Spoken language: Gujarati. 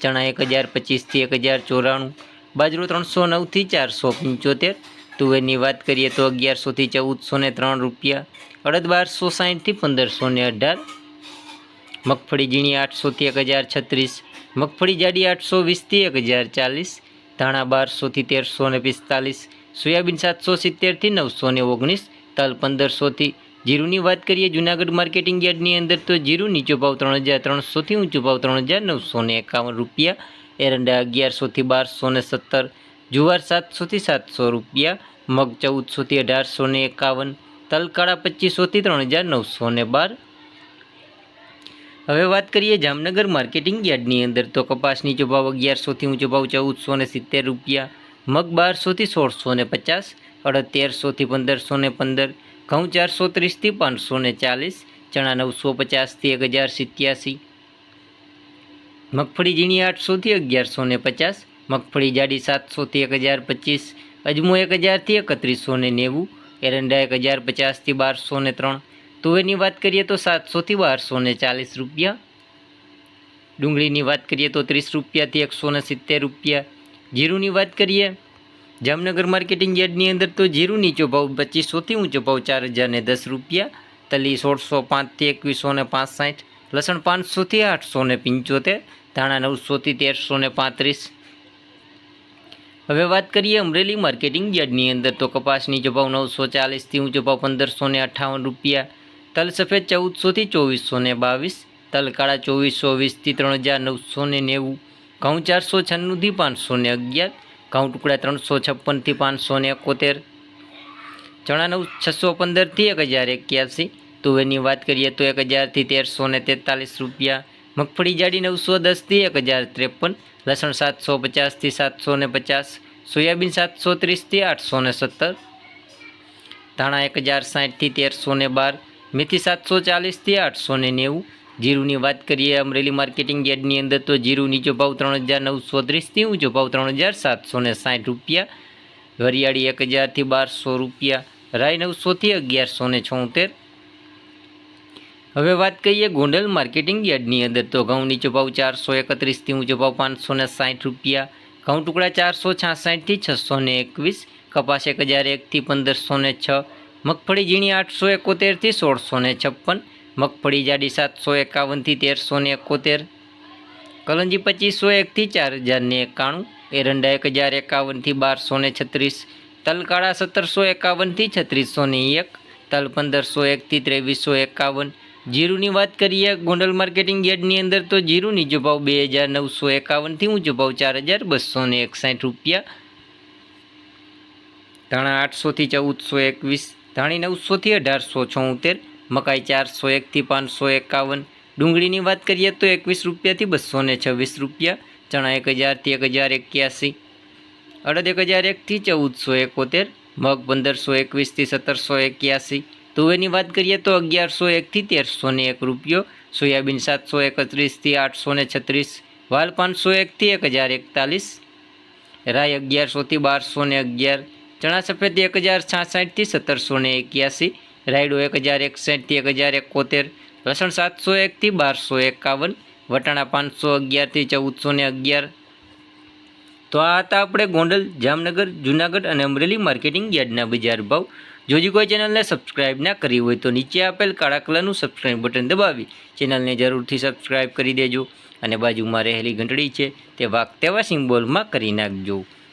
ચણા એક હજાર પચીસથી એક હજાર ચોરાણું, બાજરો ત્રણસો નવથી ચારસો પંચોતેર, તુવેરની વાત કરીએ તો અગિયારસોથી ચૌદસો ને ત્રણ રૂપિયા, અડદ બારસો સાઠથી પંદરસો ને અઢાર, મગફળી ઝીણી આઠસોથી એક હજાર છત્રીસ, મગફળી જાડી આઠસો વીસથી એક હજાર ચાલીસ, ધાણા બારસોથી તેરસો ને પિસ્તાલીસ, સોયાબીન સાતસો સિત્તેરથી નવસો ને ઓગણીસ, તલ પંદરસોથી જીરુની વાત કરીએ જુનાગઢ માર્કેટિંગ યાર્ડની અંદર, તો જીરું નીચો ભાવ ત્રણ હજાર ત્રણસોથી ઊંચો ભાવ ત્રણ હજાર નવસો ને એકાવન રૂપિયા, એરંડા અગિયારસોથી બારસો ને સત્તર, જુવાર સાતસોથી સાતસો રૂપિયા, મગ ચૌદસોથી અઢારસો ને એકાવન, તલકાળા પચીસોથી ત્રણ હજાર નવસો ને બાર. હવે વાત કરીએ જામનગર માર્કેટિંગ યાર્ડની અંદર, તો કપાસ નીચો ભાવ અગિયારસોથી ઊંચો ભાવ ચૌદસો ને સિત્તેર રૂપિયા, મગ બારસોથી સોળસો ને પચાસ, અડદ તેરસોથી પંદરસો ને પંદર ઘઉં ચારસો ત્રીસથી પાંચસો ને ચાલીસ, ચણા નવસો પચાસથી એક હજાર સિત્યાસી. મગફળી ઝીણી આઠસોથી અગિયારસો ને પચાસ, મગફળી જાડી સાતસોથી એક હજાર પચીસ, અજમો એક હજારથી એકત્રીસો ને નેવું, એરંડા એક હજાર પચાસથી બારસો ને ત્રણ. તુવેરની વાત કરીએ તો સાતસોથી બારસો ને ચાલીસ રૂપિયા. ડુંગળીની વાત કરીએ તો ત્રીસ રૂપિયાથી એકસો ને સિત્તેર રૂપિયા. જીરુંની વાત કરીએ જામનગર માર્કેટિંગ યાર્ડની અંદર તો જીરું નીચો ભાવ પચીસોથી ઊંચો ભાવ ચાર હજારને દસ રૂપિયા, તલી સોળસો પાંચથી એકવીસો ને પાંસઠ, લસણ પાંચસોથી આઠસો ને પંચોતેર, ધાણા નવસોથી તેરસો ને પાંત્રીસ. હવે વાત કરીએ અમરેલી માર્કેટિંગ યાર્ડની અંદર તો કપાસ નીચો નવસો ચાલીસથી ઊંચો ભાવ પંદરસો ને અઠ્ઠાવન રૂપિયા, તલ સફેદ ચૌદસોથી ચોવીસો ને બાવીસ, તલ કાળા ચોવીસો વીસથી ત્રણ હજાર નવસો ને નેવું, ઘઉં ચારસો છન્નુંથી પાંચસો ને અગિયાર ઘઉં ટુકડા ત્રણસો છપ્પનથી પાંચસો ને એકોતેર. ચણા નવ છસો પંદરથી એક હજાર એક્યાસી. તુવેરની વાત કરીએ તો એક હજારથી તેરસો ને તેતાલીસ રૂપિયા. મગફળી જાડી નવસો દસથી એક હજાર ત્રેપન. લસણ સાતસો પચાસથી સાતસો ને પચાસ. સોયાબીન સાતસો ત્રીસથી આઠસો ને સત્તર. ધાણા એક હજાર સાઠથી તેરસો ને બાર. મેથી સાતસો ચાલીસથી આઠસો ને નેવું. જીરુની વાત કરીએ, અમરેલી માર્કેટિંગ યાર્ડની અંદર તો જીરું નીચો ભાવ ત્રણ હજાર નવસો ત્રીસથી ઊંચો ભાવ ત્રણ હજાર સાતસો ને સાઠ રૂપિયા, વરિયાળી એક હજારથી બારસો રૂપિયા રાય નવસોથી અગિયારસો ને છોતેર. હવે વાત કરીએ ગોંડલ માર્કેટિંગ યાર્ડની અંદર તો ઘઉં નીચો ભાવ ચારસો એકત્રીસથી ઊંચો ભાવ પાંચસો ને સાઠ રૂપિયા, ઘઉં ટુકડા ચારસો છાસઠથી છસો ને એકવીસ, કપાસ એક હજાર એકથી પંદરસો ને છ, મગફળી ઝીણી આઠસો એકોતેરથી સોળસો ને છપ્પન મગફળી જાડી સાતસો એકાવનથી તેરસો ને એકોતેર, કલંજી પચીસો એકથી ચાર હજાર ને એકાણું, એરંડા એક હજાર એકાવનથી બારસો ને છત્રીસ, તલકાળા સત્તરસો એકાવનથી છત્રીસો ને એક, તલ પંદરસો એકથી ત્રેવીસો એકાવન. જીરુની વાત કરીએ ગોંડલ માર્કેટિંગ યાર્ડની અંદર તો જીરું નીચો ભાવ બે હજાર નવસો એકાવનથી ઊંચો ભાવ ચાર હજાર બસો ને એકસાઠ રૂપિયા. ધાણા આઠસોથી ચૌદસો એકવીસ, ધાણી નવસોથી અઢારસો છોતેર મકાઈ ચારસો એકથી પાંચસો એકાવન. ડુંગળીની વાત કરીએ તો એકવીસ રૂપિયાથી બસો ને છવ્વીસ રૂપિયા, ચણા એક હજારથી એક હજાર એક્યાસી. અડદ એક હજાર એકથી ચૌદસો એકોતેર, મગ પંદરસો એકવીસથી સત્તરસો એક્યાસી. તુવેરની વાત કરીએ તો અગિયારસો એકથી તેરસો ને એક રૂપિયો, સોયાબીન સાતસો એકત્રીસથી આઠસો ને છત્રીસ, વાલ પાંચસો એકથી એક હજાર એકતાલીસ રાય અગિયારસોથી બારસો ને અગિયાર, ચણા સફેદ એક હજાર છાસઠથી સત્તરસો ને એક્યાસી રાયડો એક હજાર એકસઠથી એક હજાર એકોતેર, લસણ સાતસો એકથી બારસો એકાવન, વટાણા પાંચસો અગિયારથી ચૌદસો ને અગિયાર. તો આ હતા આપણે ગોંડલ, જામનગર, જુનાગઢ અને અમરેલી માર્કેટિંગ યાર્ડના બજાર ભાવ. જો હજી કોઈ ચેનલને સબસ્ક્રાઇબ ના કરી હોય તો નીચે આપેલ કાળા કલરનું સબસ્ક્રાઇબ બટન દબાવી ચેનલને જરૂરથી સબસ્ક્રાઇબ કરી દેજો અને બાજુમાં રહેલી ઘંટડી છે તે વાક તેવા સિમ્બોલમાં કરી નાખજો.